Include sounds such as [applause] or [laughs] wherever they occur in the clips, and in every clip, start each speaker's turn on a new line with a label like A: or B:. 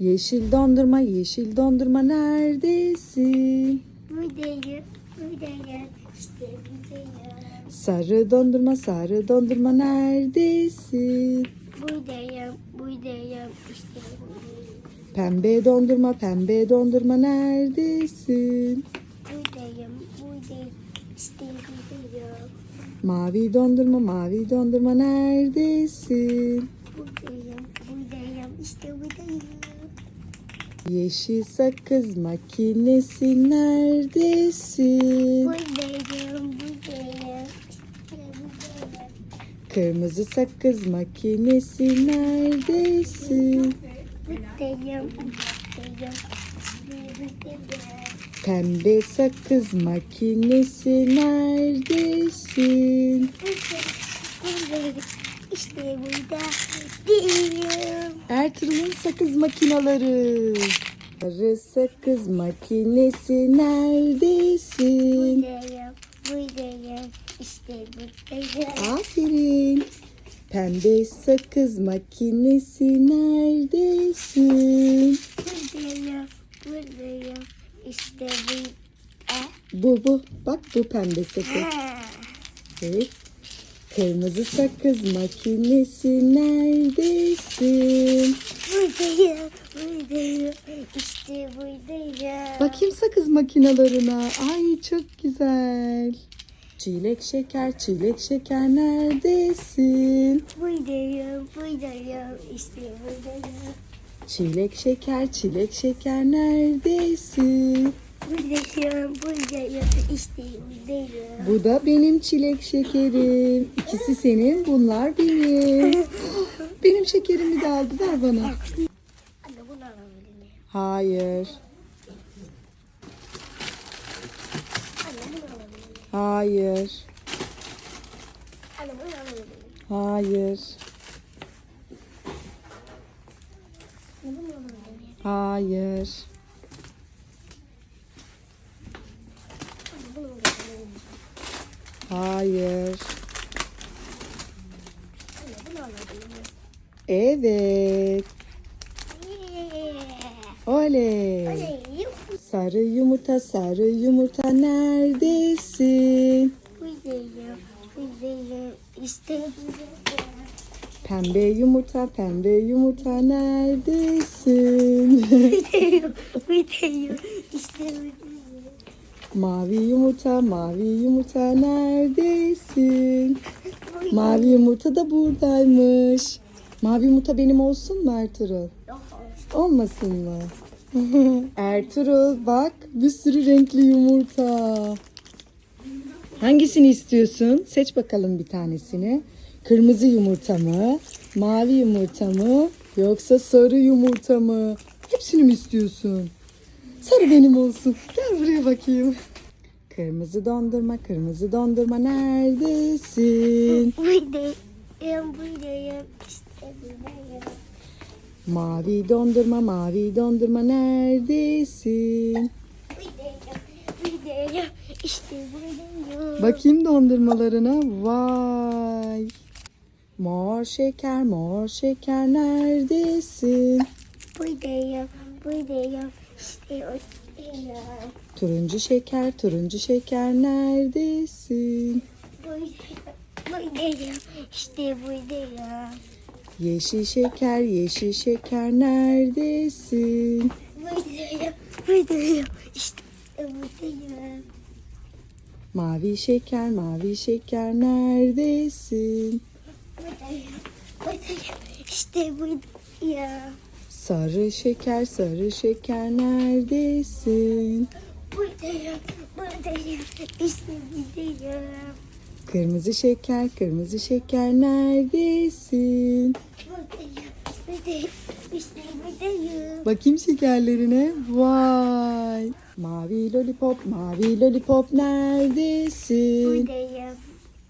A: Yeşil dondurma, yeşil dondurma neredesin?
B: Buradayım, buradayım, işte buradayım.
A: Sarı dondurma, sarı dondurma neredesin?
B: Buradayım, buradayım, işte buradayım.
A: Pembe dondurma, pembe dondurma neredesin?
B: Buradayım, buradayım, işte buradayım.
A: Mavi dondurma, mavi dondurma neredesin?
B: Buradayım, buradayım, işte buradayım.
A: Yeşil sakız makinesi neredesin?
B: Buradayım, buradayım.
A: Kırmızı sakız makinesi neredesin?
B: Buradayım, buradayım.
A: Pembe sakız makinesi neredesin?
B: Buradayım, işte burada değilim.
A: Ertuğrul'un sakız makinaları. Sarı sakız makinesi neredesin?
B: Buradayım, buradayım, işte buradayım.
A: Aferin. Pembe sakız makinesi neredesin?
B: Buradayım, buradayım, işte burada.
A: Bu bu. Bak bu pembe sakız. Evet. Kırmızı sakız makinesi neredesin?
B: Buradayım, buradayım, işte buradayım.
A: Bakayım sakız makinalarına. Ay çok güzel. Çilek şeker, çilek şeker neredesin?
B: Buradayım, buradayım, işte buradayım.
A: Çilek şeker, çilek şeker neredesin? Bu da benim çilek şekerim. İkisi senin, bunlar benim. [laughs] Benim şekerimi de aldı. Ver bana. Hayır. Hayır. Hayır. Hayır. Hayır. Evet. Oley. Sarı yumurta, sarı yumurta neredesin? Pembe yumurta, pembe yumurta neredesin?
B: Buradayım, buradayım, işte.
A: Mavi yumurta, mavi yumurta neredesin? Mavi yumurta da buradaymış. Mavi yumurta benim olsun mu Ertuğrul? Olmasın mı? [laughs] Ertuğrul bak bir sürü renkli yumurta. Hangisini istiyorsun? Seç bakalım bir tanesini. Kırmızı yumurta mı? Mavi yumurta mı? Yoksa sarı yumurta mı? Hepsini mi istiyorsun? Sarı benim olsun. Gel buraya bakayım. Kırmızı dondurma, kırmızı dondurma neredesin?
B: buradayım, buradayım, işte buradayım.
A: Mavi dondurma, mavi dondurma neredesin?
B: Buradayım, buradayım, işte buradayım.
A: Bakayım dondurmalarına. Vay. Mor şeker, mor şeker neredesin?
B: Buradayım, buradayım.
A: Turuncu şeker, turuncu şeker neredesin?
B: Buradayım, işte buradayım.
A: Yeşil şeker, yeşil şeker neredesin?
B: Buradayım, buradayım, işte buradayım.
A: Mavi şeker, mavi şeker neredesin?
B: Buradayım, buradayım, işte buradayım.
A: Sarı şeker, sarı şeker neredesin?
B: Buradayım, buradayım, işte buradayım.
A: Kırmızı şeker, kırmızı şeker neredesin?
B: Buradayım, buradayım, işte buradayım.
A: Bakayım şekerlerine. Vay. Mavi lollipop, mavi lollipop neredesin?
B: Buradayım,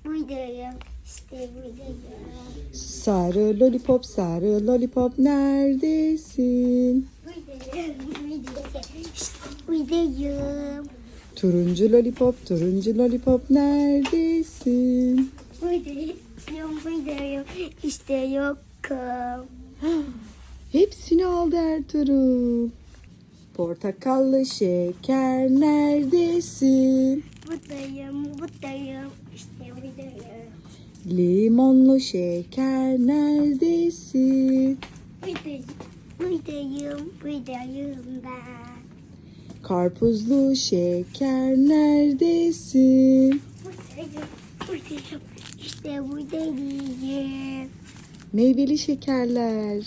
B: buradayım, işte buradayım.
A: Sarı lollipop, sarı lollipop neredesin?
B: İşte buradayım.
A: Turuncu lollipop, turuncu lollipop neredesin?
B: Buradayım, buradayım, işte yokum.
A: Hepsini aldı Ertuğrul. Portakallı şeker neredesin?
B: Buradayım, buradayım, işte buradayım.
A: Limonlu şeker neredesin?
B: Buradayım, buradayım, buradayım ben.
A: Karpuzlu şeker neredesin?
B: Buradayım, buradayım, işte buradayım.
A: Meyveli şekerler.